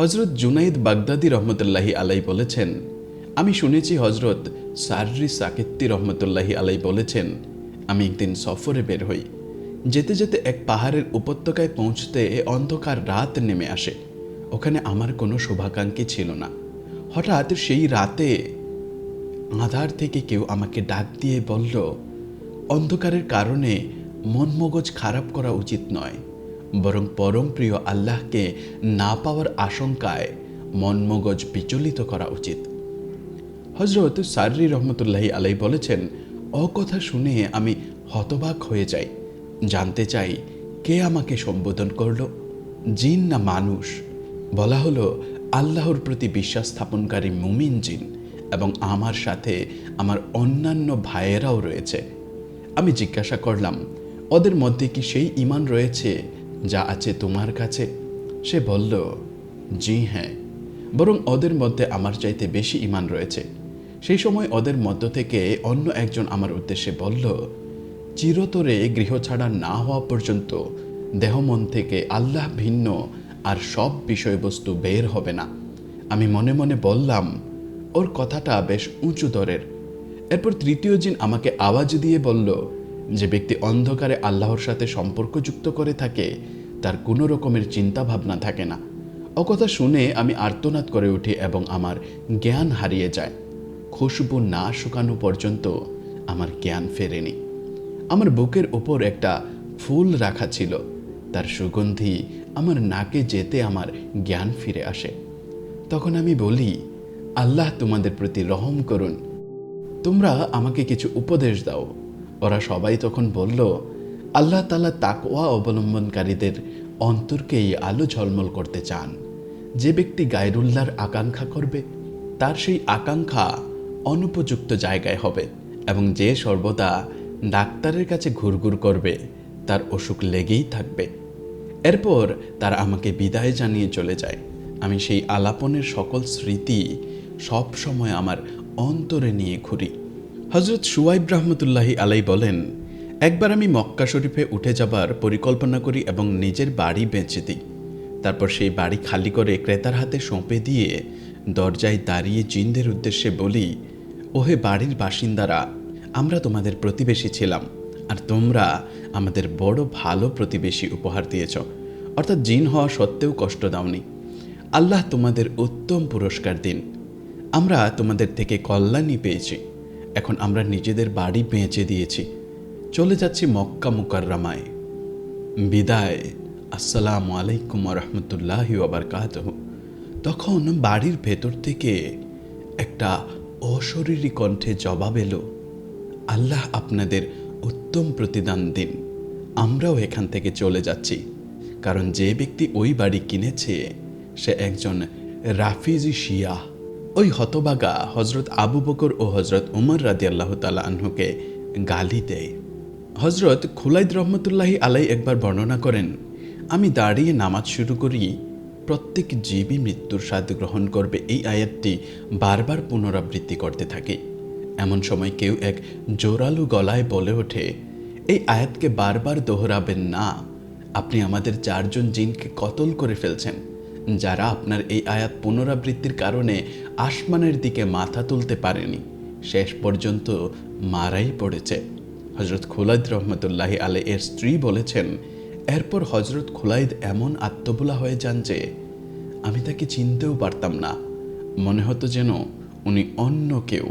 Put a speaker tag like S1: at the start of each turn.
S1: হজরত জুনাইদ বাগদাদি রহমতুল্লাহি আলাই বলেছেন, আমি শুনেছি হজরত সার্রি সাকিত্তি রহমতুল্লাহি আলাই বলেছেন, আমি একদিন সফরে বের হই। যেতে যেতে এক পাহাড়ের উপত্যকায় পৌঁছতে অন্ধকার রাত নেমে আসে। ওখানে আমার কোনো শুভাকাঙ্ক্ষী ছিল না। হঠাৎ সেই রাতে আধার থেকে কেউ আমাকে ডাক দিয়ে বলল, অন্ধকারের কারণে মন মগজ খারাপ করা উচিত নয়। বরং পরম প্রিয় আল্লাহকে না পাওয়ার আশঙ্কায় মনমগজ বিচলিত করা উচিত। হজরত সার্রি রহমতুল্লাহি আলাই বলেছেন অকথা শুনে আমি হতবাক হয়ে যাই। জানতে চাই, কে আমাকে সম্বোধন করল? জিন না মানুষ? বলা হলো, আল্লাহর প্রতি বিশ্বাস স্থাপনকারী মুমিন জিন এবং আমার সাথে আমার অন্যান্য ভাইয়েরাও রয়েছে। আমি জিজ্ঞাসা করলাম, ওদের মধ্যে কি সেই ইমান রয়েছে যা আছে তোমার কাছে? সে বলল, জি হ্যাঁ। বরং ওদের মধ্যে আমার চাইতে বেশি ইমান রয়েছে। সেই সময় ওদের মধ্য থেকে অন্য একজন আমার উদ্দেশ্যে বলল, চিরতরে গৃহ ছাড়া না হওয়া পর্যন্ত দেহমন থেকে আল্লাহ ভিন্ন আর সব বিষয়বস্তু বের হবে না। আমি মনে মনে বললাম, ওর কথাটা বেশ উঁচু দরের। এরপর তৃতীয় জিন আমাকে আওয়াজ দিয়ে বলল যে ব্যক্তি অন্ধকারে আল্লাহর সাথে সম্পর্ক যুক্ত করে থাকে, তার কোনো রকমের চিন্তা ভাবনা থাকে না। ও কথা শুনে আমি আর্তনাদ করে উঠি এবং আমার জ্ঞান হারিয়ে যায়। খুশবু না শুকানো পর্যন্ত আমার জ্ঞান ফেরেনি। আমার বুকের ওপর একটা ফুল রাখা ছিল। তার সুগন্ধি আমার নাকে যেতে আমার জ্ঞান ফিরে আসে। তখন আমি বলি, আল্লাহ তোমাদের প্রতি রহম করুন। তোমরা আমাকে কিছু উপদেশ দাও। ওরা সবাই তখন বলল, আল্লাহ তালা তাকোয়া অবলম্বনকারীদের অন্তরকেই আলো ঝলমল করতে চান। যে ব্যক্তি গায়রুল্লাহর আকাঙ্ক্ষা করবে, তার সেই আকাঙ্ক্ষা অনুপযুক্ত জায়গায় হবে এবং যে সর্বদা ডাক্তারের কাছে ঘুরঘুর করবে, তার অসুখ লেগেই থাকবে। এরপর তারা আমাকে বিদায় জানিয়ে চলে যায়। আমি সেই আলাপনের সকল স্মৃতি সব সময় আমার অন্তরে নিয়ে ঘুরি। হজরত সুয়াইব রহমতুল্লাহি আলাই বলেন, একবার আমি মক্কা শরীফে উঠে যাবার পরিকল্পনা করি এবং নিজের বাড়ি বেঁচে দিই। তারপর সেই বাড়ি খালি করে ক্রেতার হাতে সঁপে দিয়ে দরজায় দাঁড়িয়ে জিনদের উদ্দেশ্যে বলি, ওহে বাড়ির বাসিন্দারা, আমরা তোমাদের প্রতিবেশী ছিলাম, আর তোমরা আমাদের বড় ভালো প্রতিবেশী উপহার দিয়েছ। অর্থাৎ জিন হওয়া সত্ত্বেও কষ্ট দাওনি। আল্লাহ তোমাদের উত্তম পুরস্কার দিন। আমরা তোমাদের থেকে কল্যাণই পেয়েছি। এখন আমরা নিজেদের বাড়ি বেঁচে দিয়েছি। চলে যাচ্ছি মক্কা মুকাররামায়। বিদায়। আসসালামু আলাইকুম রহমতুল্লাহি ওবরকাত তখন বাড়ির ভেতর থেকে একটা অশরীরী কণ্ঠে জবাব এলো, আল্লাহ আপনাদের উত্তম প্রতিদান দিন। আমরাও এখান থেকে চলে যাচ্ছি। কারণ যে ব্যক্তি ওই বাড়ি কিনেছে, সে একজন রাফিজি শিয়া। ওই হতবাগা হজরত আবু বকর ও হজরত উমর রাদি আল্লাহ আহ্নকে গালি দেয়। হজরত খুলাইদ রহমতুল্লাহি আলাই একবার বর্ণনা করেন, আমি দাঁড়িয়ে নামাজ শুরু করি, প্রত্যেক জীবী মৃত্যুর স্বাদ গ্রহণ করবে এই আয়াতটি বারবার পুনরাবৃত্তি করতে থাকে। এমন সময় কেউ এক জোরালো গলায় বলে ওঠে, এই আয়াতকে বারবার দোহরাবেন না। আপনি আমাদের চারজন জিনকে কতল করে ফেলছেন। যারা আপনার এই আয়াত পুনরাবৃত্তির কারণে আসমানের দিকে মাথা তুলতে পারেনি, শেষ পর্যন্ত মারাই পড়েছে। হজরত খুলাইদ রহমতুল্লাহি আলে এর স্ত্রী বলেছেন, এরপর হজরত খুলাইদ এমন আত্মবোলা হয়ে যান যে, আমি তাকে চিনতেও পারতাম না। মনে হতো যেন উনি অন্য কেউ।